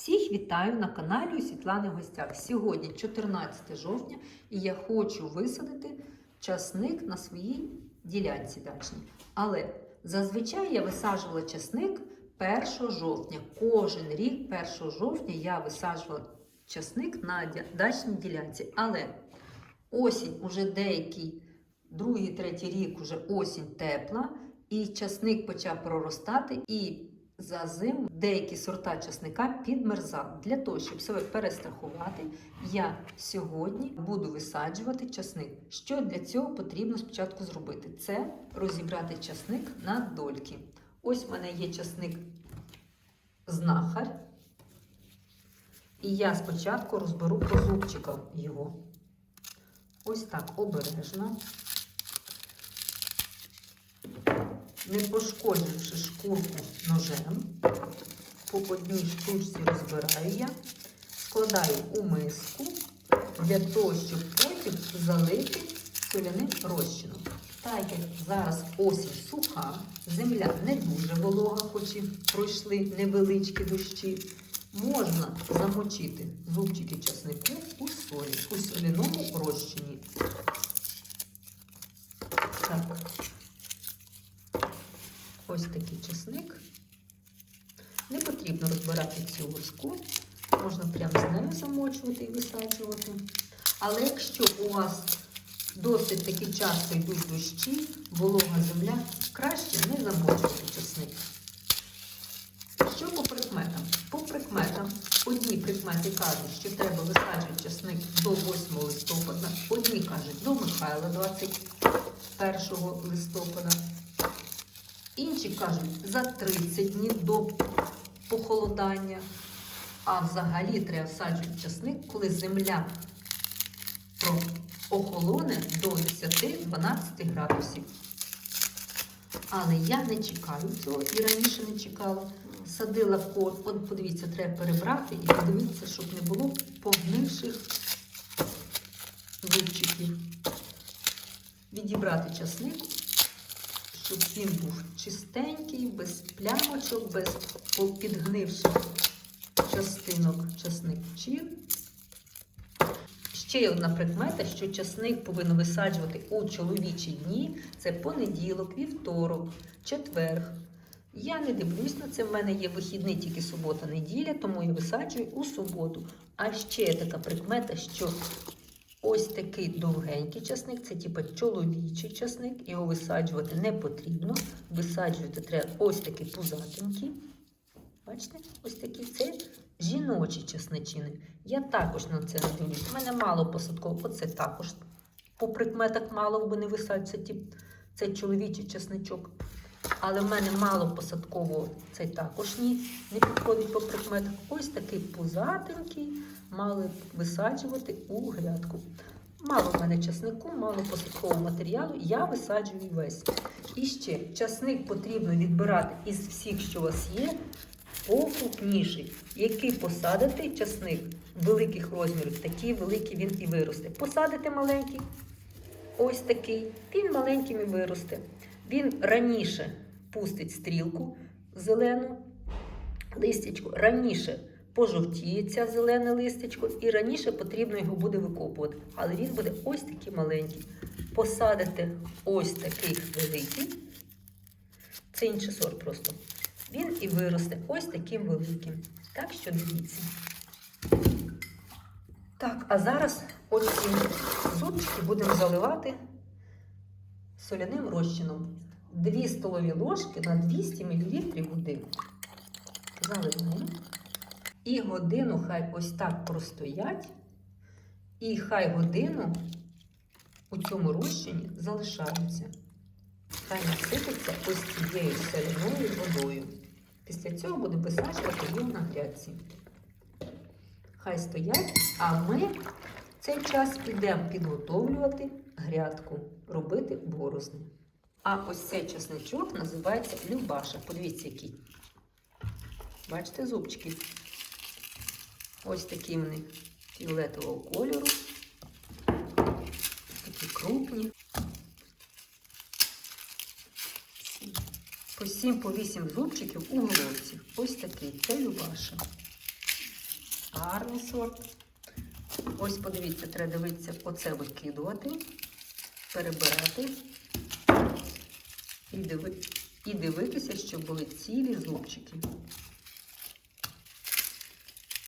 Всіх вітаю на каналі Світлани в гостях. Сьогодні 14 жовтня, і я хочу висадити часник на своїй ділянці дачній. Але зазвичай я висаджувала часник 1 жовтня. Кожен рік 1 жовтня я висаджувала часник на дачній ділянці. Але осінь уже деякий, другий, третій рік уже осінь тепла, і часник почав проростати. і за зиму деякі сорта часника підмерзали. Для того, щоб себе перестрахувати, я сьогодні буду висаджувати часник. Що для цього потрібно спочатку зробити? Це розібрати часник на дольки. Ось в мене є часник знахар. І я спочатку розберу по зубчикам його. Ось так обережно. Не пошкодживши шкурку ножем, по одній штучці розбираю я, складаю у миску для того, щоб потім залити соляним розчином. Так як зараз осінь суха, земля не дуже волога, хоч і пройшли невеличкі дощі, можна замочити зубчики часнику у солі, у соляному розчині. Так. Ось такий чесник. Не потрібно розбирати цю лиску, можна прямо з нею замочувати і висаджувати. Але якщо у вас досить таки часто йдуть дощі, волога земля, краще не замочувати чесник. Що по прикметам? По прикметам одні прикмети кажуть, що треба висаджувати чесник до 8 листопада, одні кажуть до Михайла 21 листопада. Інші кажуть за 30 днів до похолодання. А взагалі треба всаджувати часник, коли земля охолоне до 10-12 градусів. Але я не чекаю цього і раніше не чекала. Садила кор. От подивіться, треба перебрати і подивитися, щоб не було погнивших зубчиків. Відібрати часник щоб він був чистенький, без плямочок, без підгнивших частинок часників. Ще одна прикмета, що часник повинен висаджувати у чоловічі дні. Це понеділок, вівторок, четверг. Я не дивлюсь на це. В мене є вихідний тільки субота-неділя, тому я висаджую у суботу. А ще є така прикмета, що Ось такий довгенький часник, це типу чоловічий часник, його висаджувати не потрібно. Висаджувати треба ось такий пузатенький. Бачите, ось такі це жіночі часничини. Я також на це не дивлюсь. У мене мало посадково, оце також по прикметах мало би не висаджувати ті- це чоловічий часничок. Але в мене мало посадкового, це також ні, не підходить по прикметах. Ось такий пузатенький мали б висаджувати у грядку. Мало в мене часнику, мало посадкового матеріалу, я висаджую весь. І ще часник потрібно відбирати із всіх, що у вас є, покрупніший. Який посадити часник великих розмірів, такий великий він і виросте. Посадите маленький, ось такий, він маленьким і виросте. Він раніше пустить стрілку зелену листячку, раніше пожовтіє ця зелене листячко, і раніше потрібно його буде викопувати. Але він буде ось такий маленький. Посадите ось такий великий, це інший сорт просто. Він і виросте ось таким великим. Так що дивіться. Так, а зараз ось ці зубчики будемо заливати соляним розчином. 2 столові ложки на 200 мл води. Заливаємо. І годину хай ось так простоять. І хай годину у цьому розчині залишаються. Хай насипиться ось цією соляною водою. Після цього буде висаджувати їх на грядці. Хай стоять, а ми цей час підемо підготовлювати грядку, робити борозни. А ось цей чесничок називається Любаша. Подивіться, який. Бачите, зубчики. Ось такі вони фіолетового кольору. Такі крупні. По 7 по 8 зубчиків у головці. Ось такий. Це Любаша. Гарний сорт. Ось подивіться, треба дивитися, оце викидувати, перебирати і, диви... і дивитися, щоб були цілі зубчики.